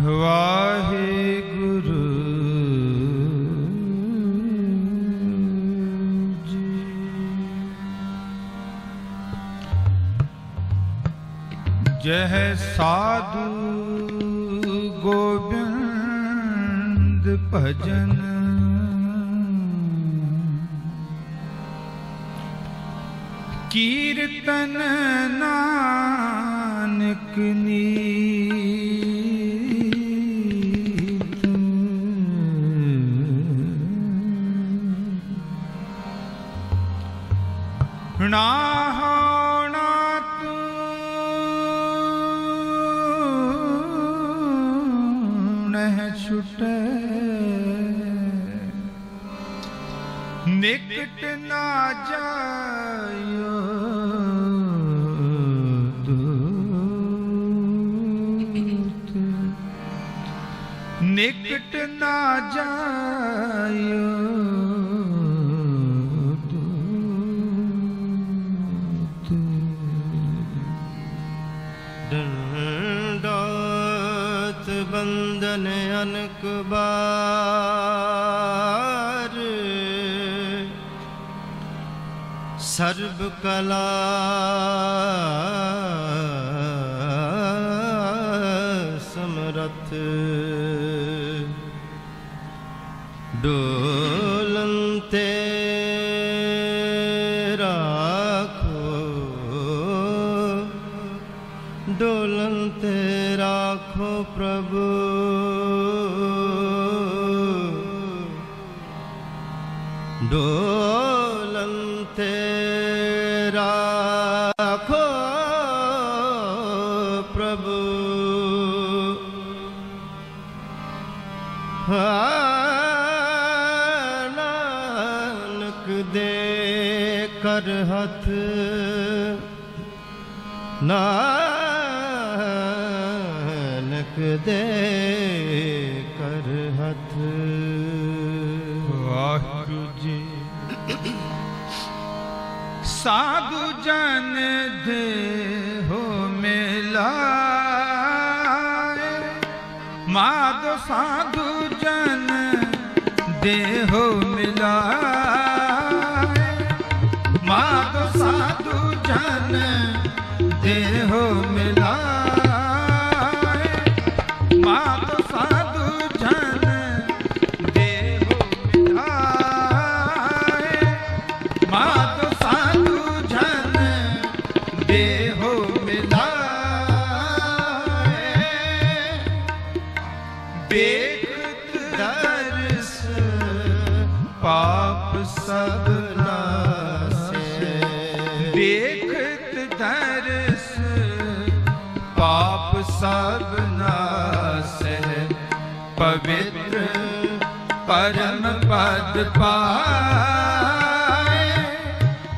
ਵਾਹਿਗੁਰੂ ਜੀ। ਜਹ ਸਾਧੂ ਗੋਬਿੰਦ ਭਜਨ। ਕੀਰਤਨ ਨਾਨਕ ਨੀਤ ਨਾ ਹੋਣਾ ਤੂੰ ਨਹਿ ਛੁਟੈ। ਨਿਕਟ ਨਾ ਜਾਇਓ ਨਿਕਟ ਨਾ ਜਾਇਓ। ਡੰਡੋਤ ਬੰਦਨ ਅਨਕ ਬਾਰ। ਸਰਬ ਕਲਾ ਸਮਰਥ। ਡੋਲਨ ਰਾਖੋ ਪ੍ਰਭੂ। ਡੋਲਨ ਤੇ ਰਾਖੋ ਪ੍ਰਭੂ। ਹਾਂ, ਨਾਨਕ ਦੇ ਕਰ ਹੱਥ ਨਾਨਕ ਦੇ ਕਰ ਹੱਥ। ਵਾਹਿਗੁਰੂ ਜੀ। ਸਾਧੂ ਜਨ ਦੇ ਹੋ ਮਿਲਾਏ। ਮਾਧੋ ਸਾਧੂ ਜਨ ਦੇ ਹੋ ਮਿਲਾਏ। ਮਾਧੋ ਸਾਧੂ ਜਨ ਦੇ ਹੋ ਮਿਲਾਏ। ਪਾਪ ਸਭ ਨਾਸੇ ਦੇਖਤ ਦਰਸ, ਪਾਪ ਸਭ ਨਾਸੈ ਪਵਿੱਤਰ ਪਰਮ ਪਦ ਪਾਏ।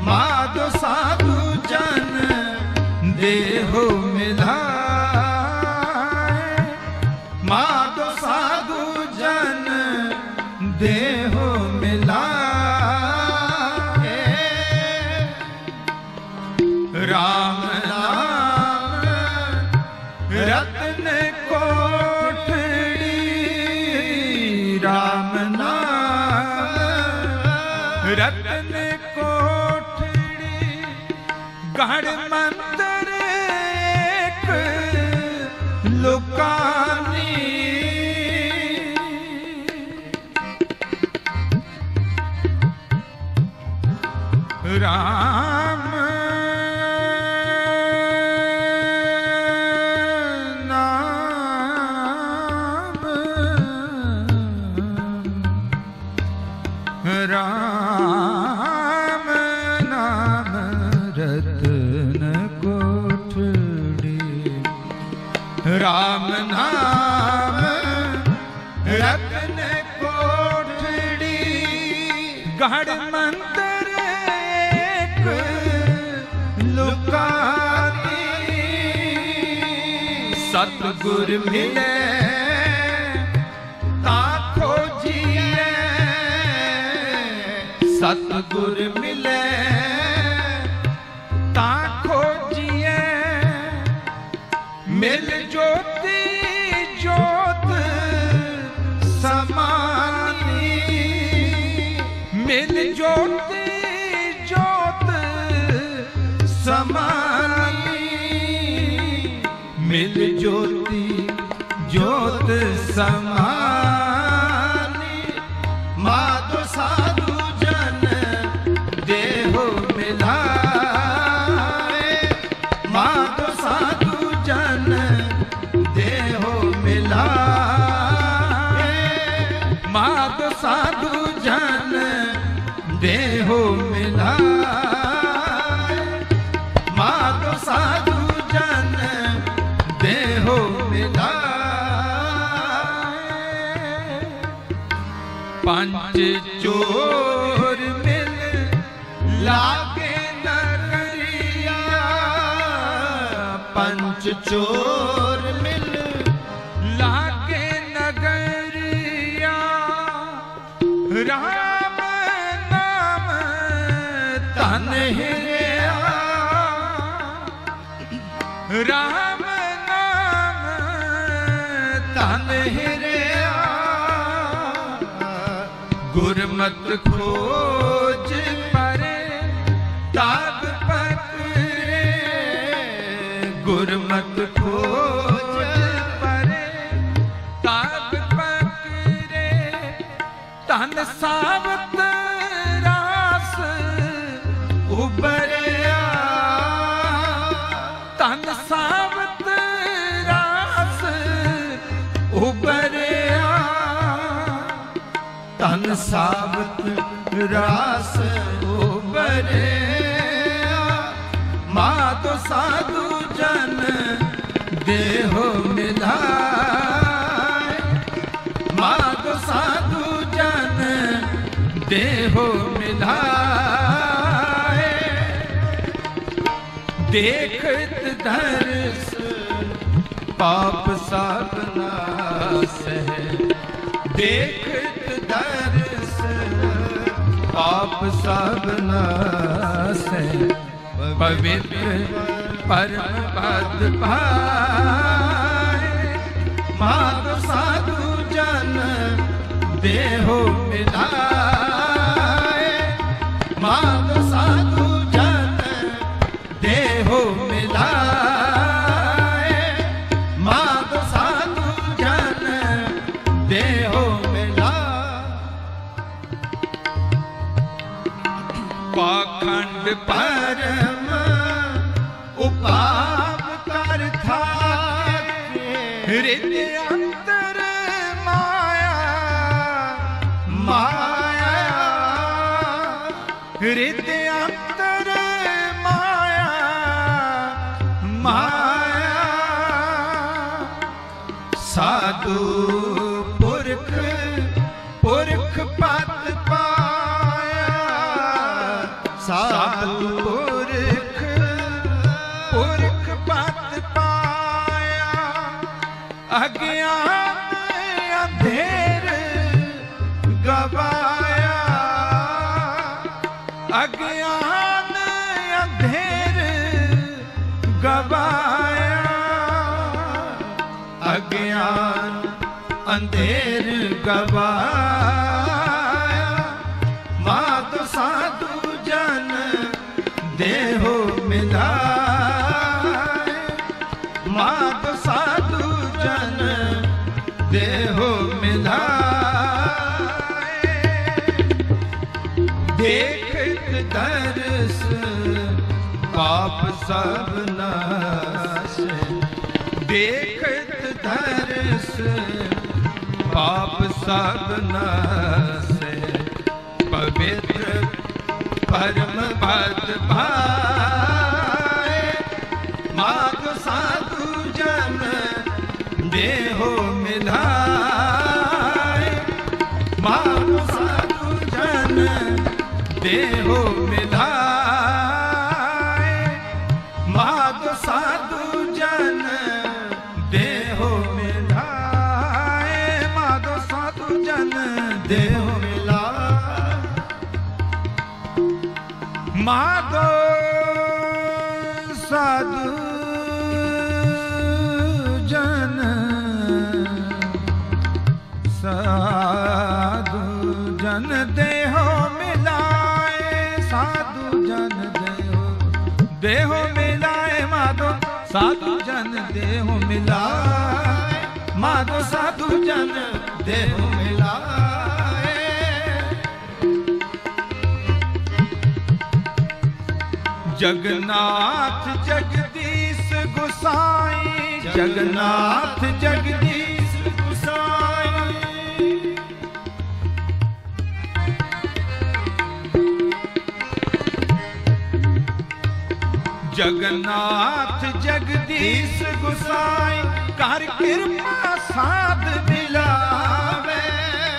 ਮਾਧੋ ਸਾਧੂ ਜਨ ਦੇਹੋ ਮਿਲਾ ਰਤਨ ਕੋਠੜੀ ਗੜ ਮੰਦਰ ਇੱਕ ਲੋਕਾਨੀ। ਰਾਮ ਗੜ ਮੰਦਰ ਇੱਕ ਲੁਕਾਨੀ। ਸਤਗੁਰ ਮਿਲੇ ਤਾਂ ਖੋਜੀਏ ਸਤਗੁਰ ਮਿਲੇ ਮਿਲ ਜੋਤੀ ਜੋਤ ਸਮਾਨੀ। ਮਿਲ ਜੋਤੀ ਜੋਤ ਸਮਾਨੀ। ਮਾਧੋ ਸਾਧੂ ਜਨ ਦੇਹੋ ਮਿਲਾਏ ਪੰਜ ਚੋਰ ਮਿਲ ਲਾਗੇ ਨਗਰੀਆ। ਪੰਜ ਚੋਰ ਮਿਲ ਲਾਗੇ ਨਗਰੀਆ। ਰਾਮ ਨਾਮ ਤਨ ਹਿਰਿਆ। ਰਾਮ ਗੁਰਮਤ ਖੋਜ ਪਰੇ ਤਾਗ ਪਕਰੇ ਗੁਰਮਤ ਖੋਜ ਪਰੇ ਤਾਗ ਪਕਰੇ ਤਨ ਸਾਵਤ ਸਾਬਤ ਰਾਸ ਉਬਰਿਆ ਮਾਤੋ ਸਾਧੂ ਜਨ ਦੇਹੋ ਮਿਲਾਏ ਮਾਤੋ ਸਾਧੂ ਜਨ ਦੇਹੋ ਮਿਲਾਏ ਦੇਖਤ ਧਰਸ ਪਾਪ ਸਭ ਨਾਸੈ ਦੇਖਤ ਦਰਸ ਪਾਪ ਸਭ ਨਾਸੈ ਪਵਿੱਤਰ ਪਰਮ ਪਦ ਪਾਏ। ਮਾਤ ਸਾਧੂ ਜਨ ਦੇਹੋ ਮਿਲਾਏ ਮਾਤ ਪਰਮ ਉਪਾਪ ਕਰ ਥਾਕੇ। ਹਿਰਦੇ ਅੰਤਰ ਮਾਇਆ ਮਾਇਆ। ਹਿਰਦੇ ਅਗਿਆਨ ਅੰਧੇਰ ਗਵਾਇਆ। ਅਗਿਆਨ ਅੰਧੇਰ ਗਵਾਇਆ। ਅਗਿਆਨ ਅੰਧੇਰ ਗਵਾਇਆ। ਮਾਤ ਸਾਧੂ ਜਨ ਦੇਹੋ ਮਿਲਾ ਸਭ ਨਾਸ਼ ਦੇਖਤ ਦਰਸ ਪਾਪ ਸਭ ਨਾਸੈ ਪਵਿੱਤਰ ਪਰਮ ਪਦ ਪਾਏ ਮਾਗ ਸਾਧੂ ਜਨ ਦੇਹੋ ਮਿਲਾਏ ਮਾਗ ਸਾਧੂ ਜਨ ਦੇਹੋ ਮਿਲਾਏ ਸਾਧੂ ਜਨ ਦੇਹੋ ਮਿਲਾਏ, ਸਾਧੂ ਜਨ ਦੇਹੋ ਦੇਹੋ ਮਿਲਾਏ ਮਾਧੋ, ਸਾਧੂ ਜਨ ਦੇਹੋ ਮਿਲਾਏ, ਮਾਧੋ ਸਾਧੂ ਜਨ ਦੇਹੋ ਮਿਲਾਏ। ਜਗਨਾਥ ਜਗਦੀਸ਼ ਗੁਸਾਈ ਜਗਨਾਥ ਜਗਦੀਸ਼ ਜਗਨਾਥ ਜਗਦੀਸ਼ ਗੁਸਾਈ ਕਰ ਕਿਰਪਾ ਸਾਧ ਮਿਲਾਵੇ।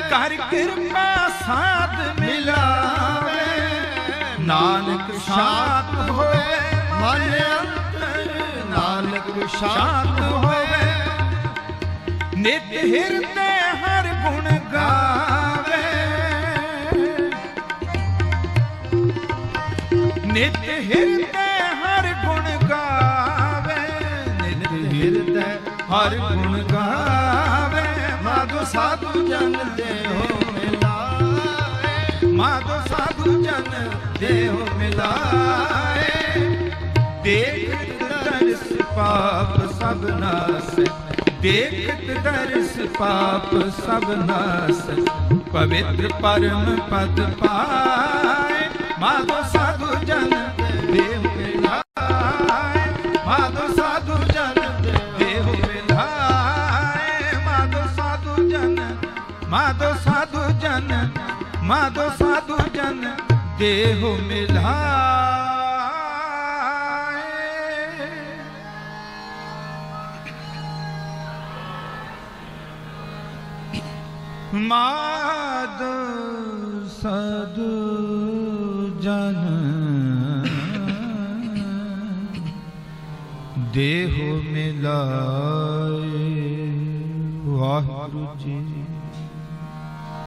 ਕਰ ਕਿਰਪਾ ਸਾਧ ਮਿਲਾਵੇ। ਨਾਨਕ ਸ਼ਾਂਤ ਹੋਏ ਮਨ ਅੰਤਰ, ਨਾਨਕ ਸ਼ਾਂਤ ਸ਼ਾਂਤ ਨਿਤ ਹਿਰਦੇ ਹਰ ਗੁਣ ਗਾਵੇ। ਨਿਤ ਹਿਰਦੇ ਹਰ ਗੁਣ ਗਾਵੇ, ਮਾਧੋ ਸਾਧੂ ਜਨ ਦੇਹੋ ਮਿਲਾਏ ਮਾਧੋ ਸਾਧੂ ਜਨ ਦੇਹੋ ਮਿਲਾਏ ਦੇਖਤ ਦਰਸ ਪਾਪ ਸਭ ਨਾਸ, ਦੇਖਤ ਦਰਸ ਪਾਪ ਸਭ ਨਾਸ। ਪਵਿੱਤਰ ਪਰਮ ਪਦ ਪਾਏ, ਮਾਧੋ ਸਾਧੂ ਜਨ ਦੇਹ ਮਾਧੋ ਸਾਧੂ ਜਨ ਦੇਹ ਮਿਲਾਏ। ਮਾਧੋ ਸਾਧੂ ਜਨ ਦੇਹ ਮਿਲਾਏ। ਵਾਹਿਗੁਰੂ ਜੀ